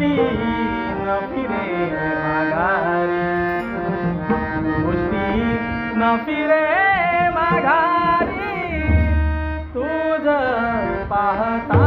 गोष्टी न फिरे माघारी. न फिरे माघारी तुझ पाहता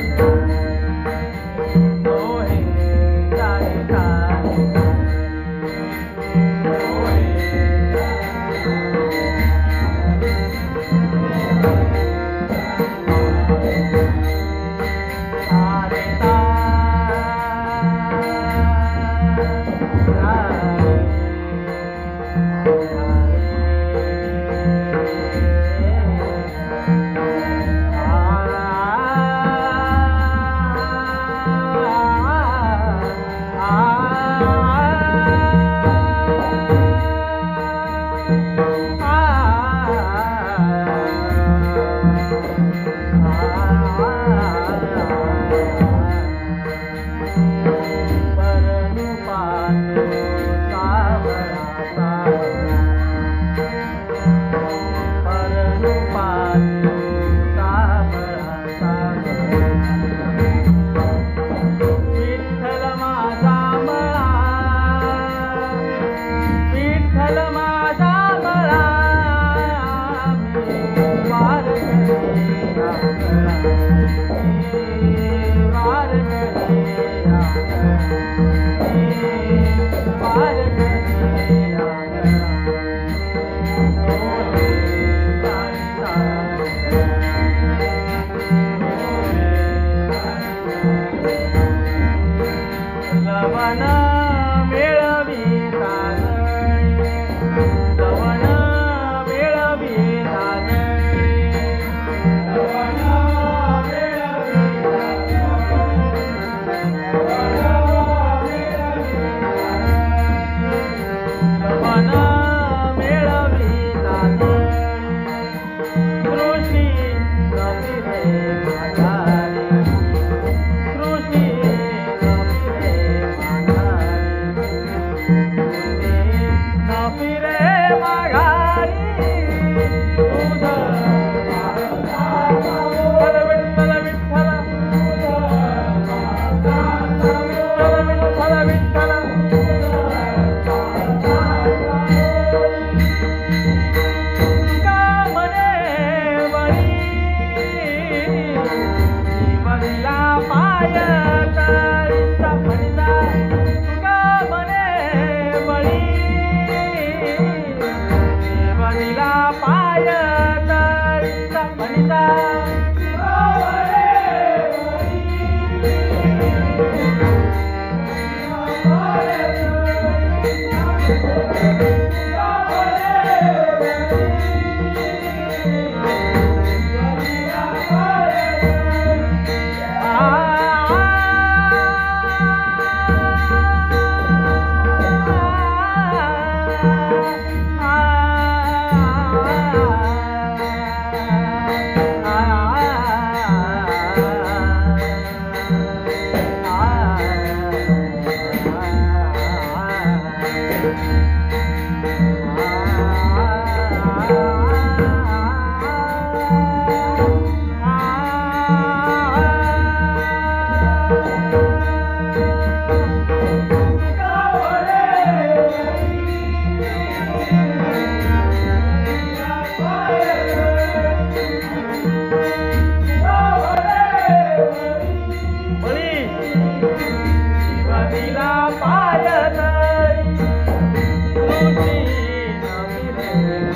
you म्हणता Amen.